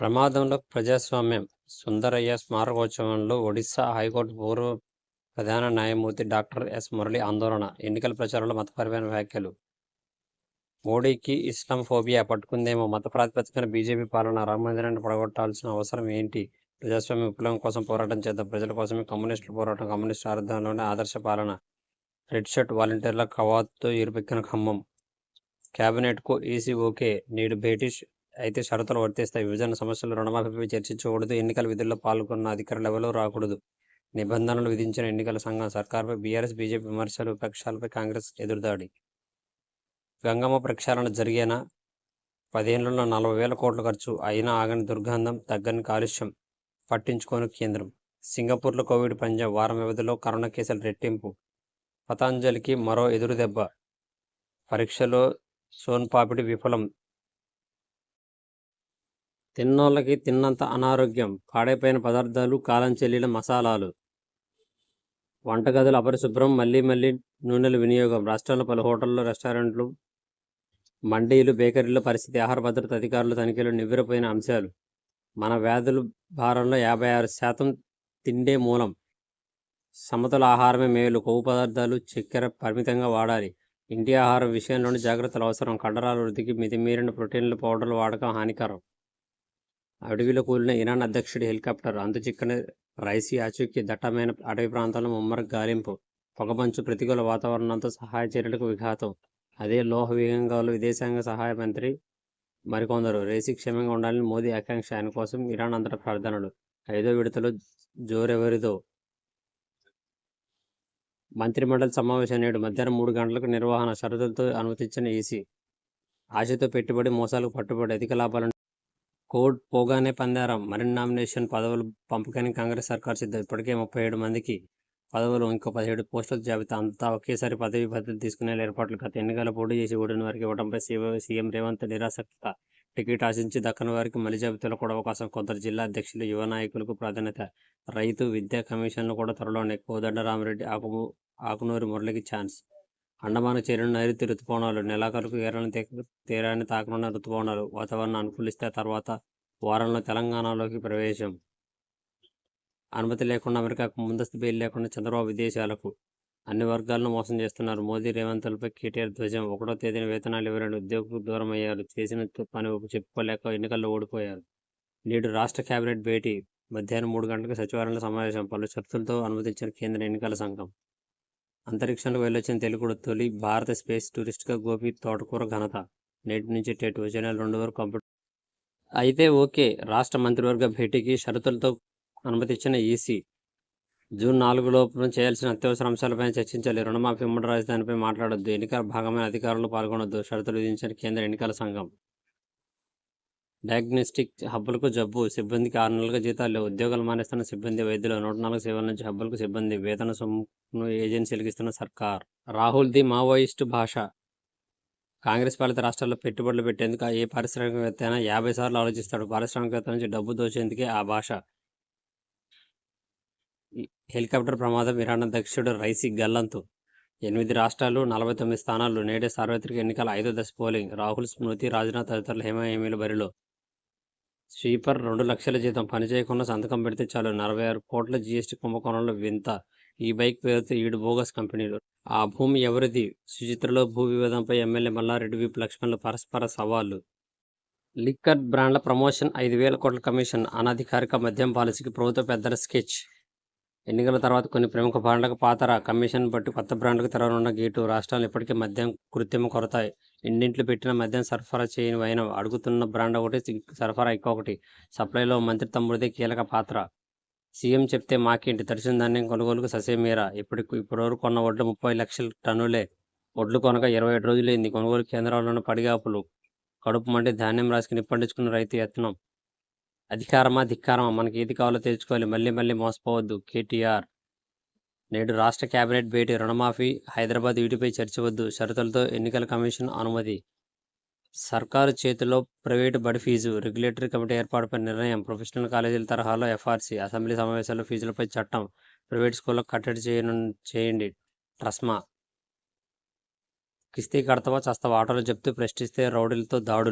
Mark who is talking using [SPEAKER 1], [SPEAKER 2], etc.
[SPEAKER 1] ప్రమాదంలో ప్రజాస్వామ్యం. సుందరయ్య స్మారకోత్సవంలో ఒడిశా హైకోర్టు పూర్వ ప్రధాన న్యాయమూర్తి డాక్టర్ ఎస్ మురళి ఆందోళన ఎన్నికల ప్రచారంలో మతపరమైన వ్యాఖ్యలు. మోడీకి ఇస్లాం ఫోబియా పట్టుకుందేమో మత ప్రాతిపదికన బీజేపీ పాలన రామమందిరాన్ని పడగొట్టాల్సిన అవసరం ఏంటి? ప్రజాస్వామ్య విప్లవం కోసం పోరాటం చేద్దాం. ప్రజల కోసమే కమ్యూనిస్టుల పోరాటం కమ్యూనిస్టు ఆరాధనలోనే ఆదర్శ పాలన. రెడ్ షర్ట్ వాలంటీర్ల కవాతుతో ఇరుపెక్కిన ఖమ్మం. క్యాబినెట్కు ఈసీ ఓకే నేడు బ్రిటిష్ అయితే షరతులు వర్తిస్తాయి. విభజన సమస్యలు రుణమాఫీపై చర్చించకూడదు. ఎన్నికల విధుల్లో పాల్గొన్న అధికారులు ఎవరూ రాకూడదు. నిబంధనలు విధించిన ఎన్నికల సంఘం సర్కార్పై బీఆర్ఎస్ బీజేపీ విమర్శలు విపక్షాలపై కాంగ్రెస్ ఎదురుదాడి. గంగమ్మ ప్రక్షాళన జరిగేనా? పదేళ్ళలో నలభై వేల కోట్ల ఖర్చు అయినా ఆగని దుర్గంధం తగ్గని కాలుష్యం పట్టించుకోని కేంద్రం. సింగపూర్లో కోవిడ్ పంజా వారం వ్యవధిలో కరోనా కేసులు రెట్టింపు. పతాంజలికి మరో ఎదురుదెబ్బ. పరీక్షలో పరీక్షలో సోన్పాపిడి విఫలం. తిన్నోళ్ళకి తిన్నంత అనారోగ్యం పాడైపోయిన పదార్థాలు కాలం చెల్లిన మసాలాలు. వంటగదులు అపరిశుభ్రం మళ్ళీ మళ్ళీ నూనెల వినియోగం. రాష్ట్రంలో పలు హోటళ్ళు రెస్టారెంట్లు మండీలు బేకరీల పరిస్థితి ఆహార భద్రత అధికారులు తనిఖీలు నివ్వెరపోయిన అంశాలు. మన వ్యాధుల భారంలో యాభై ఆరు శాతం తిండే మూలం. సమతుల ఆహారమే మేలు. కొవ్వు పదార్థాలు చక్కెర పరిమితంగా వాడాలి. ఇంటి ఆహారం విషయంలోని జాగ్రత్తలు అవసరం. కండరాల వృద్ధికి మితిమీరిన ప్రోటీన్ల పౌడర్ల వాడకం హానికరం. అడవిలో కూలిన ఇరాన్ అధ్యక్షుడి హెలికాప్టర్ చిక్కని రైసీ ఆచూకీ దట్టమైన అడవి ప్రాంతంలో ముమ్మర గాలింపు పొగమంచు ప్రతికూల వాతావరణంతో సహాయ చర్యలకు విఘాతం. అదే లోహ విహంగాలు విదేశాంగ సహాయ మంత్రి మరికొందరు. రేసి క్షేమంగా ఉండాలని మోదీ ఆకాంక్ష. ఆయన కోసం ఇరాన్ అంతటా ప్రార్థనలు. ఐదో విడతలో జోరెవరిదో మంత్రిమండలి సమావేశం నేడు మధ్యాహ్నం మూడు గంటలకు నిర్వహణ షరతులతో అనుమతించిన ఈసీ ఆశతో పెట్టుబడి మోసాలకు పట్టుబడి అధిక లాభాలను కోడ్ పోగానే పందారం. మరిన్ని నామినేషన్ పదవులు పంపకానికి కాంగ్రెస్ సర్కార్ సిద్ధం. ఇప్పటికే ముప్పై ఏడు మందికి పదవులు ఇంకో పదిహేడు పోస్టుల జాబితా అంతా ఒకేసారి పదవి భద్రత తీసుకునే ఏర్పాట్లు. గత ఎన్నికల పోటీ చేసి ఓడిన వారికి ఇవ్వడంపై సీఎం రేవంత్ నిరాసక్త టికెట్ ఆశించి దక్కని వారికి మలి జాబితాలో కూడా అవకాశం కొందరు జిల్లా అధ్యక్షులు యువ నాయకులకు ప్రాధాన్యత. రైతు విద్యా కమిషన్లు కూడా త్వరలోనే కోదండ రామరెడ్డి ఆకు ఆకునూరి మురళికి ఛాన్స్. అండమాన చేరిన నైరుతి రుతుపవనాలు నెలాఖరుకు కేరళ తీరాన్ని తాకనున్న రుతుపవనాలు వాతావరణం అనుకూలిస్తే తర్వాత వారంలో తెలంగాణలోకి ప్రవేశం. అనుమతి లేకుండా అమెరికాకు ముందస్తు బెయిల్ లేకుండా చంద్రబాబు విదేశాలకు అన్ని వర్గాలను మోసం చేస్తున్నారు. మోదీ రేవంతులపై కేటీఆర్ ధ్వజం. ఒకటో తేదీన వేతనాలు ఇవ్వలేని ఉద్యోగులకు దూరం అయ్యారు చేసిన పని చెప్పుకోలేక ఎన్నికల్లో ఓడిపోయారు. నేడు రాష్ట్ర కేబినెట్ భేటీ. మధ్యాహ్నం మూడు గంటలకు సచివాలయంలో సమావేశం. పలు షరతులతో అనుమతించిన కేంద్ర ఎన్నికల సంఘం. అంతరిక్షంలో వెళ్ళొచ్చిన తెలుగుడు తొలి భారత స్పేస్ టూరిస్ట్గా గోపి తోటకూర ఘనత. నేటి నుంచి టెట్ వచ్చే రెండు వరకు కంప్యూటర్ అయితే ఓకే రాష్ట్ర మంత్రివర్గ భేటీకి షరతులతో అనుమతిచ్చిన ఈసీ. జూన్ నాలుగు లోపు చేయాల్సిన అత్యవసర అంశాలపై చర్చించాలి. రుణమాఫీ ఉమ్మడి రాజధానిపై మాట్లాడొద్దు. ఎన్నికల భాగమైన అధికారులు పాల్గొనొద్దు. షరతులు విధించిన కేంద్ర ఎన్నికల సంఘం. డయాగ్నోస్టిక్ హబ్బులకు జబ్బు సిబ్బందికి ఆరు నెలలుగా జీతాలు ఉద్యోగాలు మానేస్తున్న సిబ్బంది వైద్యులు నూట నాలుగు సేవల నుంచి హబ్బులకు సిబ్బంది వేతన సొమ్మును ఏజెన్సీలకు ఇస్తున్న సర్కార్. రాహుల్ ది మావోయిస్టు భాష. కాంగ్రెస్ పాలిత రాష్ట్రాల్లో పెట్టుబడులు పెట్టేందుకు ఏ పారిశ్రామికవేత్త అయినా యాభై సార్లు ఆలోచిస్తాడు. పారిశ్రామికవేత్త నుంచి డబ్బు దోచేందుకే ఆ భాష. హెలికాప్టర్ ప్రమాదం ఇరాన్ అధ్యక్షుడు రైసి గల్లంతు. ఎనిమిది రాష్ట్రాలు నలభై తొమ్మిది స్థానాలు నేడే సార్వత్రిక ఎన్నికల ఐదో దశ పోలింగ్. రాహుల్ స్మృతి రాజ్నాథ్ తదితరులు హేమహేమీల బరిలో స్వీపర్ రెండు లక్షల జీతం. పనిచేయకుండా సంతకం పెడితే చాలు. నలభై ఆరు కోట్ల జీఎస్టీ కుంభకోణంలో వింత. ఈ బైక్ పేరుతో ఈడు బోగస్ కంపెనీలు. ఆ భూమి ఎవరిది? సుచిత్రలో భూ వివాదంపై ఎమ్మెల్యే మల్లారెడ్డి విప్ లక్ష్మణ్లు పరస్పర సవాళ్ళు. లిక్కర్ బ్రాండ్ల ప్రమోషన్ ఐదు వేల కోట్ల కమిషన్. అనధికారిక మద్యం పాలసీకి ప్రభుత్వ పెద్దల స్కెచ్. ఎన్నికల తర్వాత కొన్ని ప్రముఖ బ్రాండ్లకు పాతర కమిషన్ బట్టి కొత్త బ్రాండ్లకు తెరవనున్న గేటు రాష్ట్రాలు ఇప్పటికే మద్యం కృత్రిమ కొరత ఇండింట్లు పెట్టిన మద్యం సరఫరా చేయని వైన అడుగుతున్న బ్రాండ్ ఒకటి సరఫరా ఇంకొకటి సప్లైలో మంత్రి తమ్ముడిదే కీలక పాత్ర. సీఎం చెప్తే మాకేంటి? తడిసిన ధాన్యం కొనుగోలుకు ససేమీరా? ఇప్పటికి ఇప్పటివరకు కొన్న వడ్లు ముప్పై లక్షల టన్నులే. వడ్లు కొనక ఇరవై ఏడు రోజులైంది. కొనుగోలు కేంద్రాల్లోని పడిగాపులు. కడుపు మంటే ధాన్యం రాసుకుని పండించుకున్న రైతు యత్నం. అధికారమా ధిక్కారమా? మనకి ఏది కావాలో తెలుసుకోవాలి. మళ్ళీ మళ్ళీ మోసపోవద్దు. కేటీఆర్. నేడు రాష్ట్ర కేబినెట్ భేటీ రుణమాఫీ హైదరాబాద్ వీటిపై చర్చ వద్దు షరతులతో ఎన్నికల కమిషన్ అనుమతి. సర్కారు చేతిలో ప్రైవేటు బడి ఫీజు. రెగ్యులేటరీ కమిటీ ఏర్పాటుపై నిర్ణయం. ప్రొఫెషనల్ కాలేజీల తరహాలో ఎఫ్ఆర్సీ. అసెంబ్లీ సమావేశాల్లో ఫీజులపై చట్టం. ప్రైవేట్ స్కూల్లో కట్టడి చేయను చేయండి. ట్రస్మా. కిస్తీ కడతావా చస్తావా? ఆటోలు చెప్తూ ప్రశ్నిస్తే రౌడీలతో దాడులు.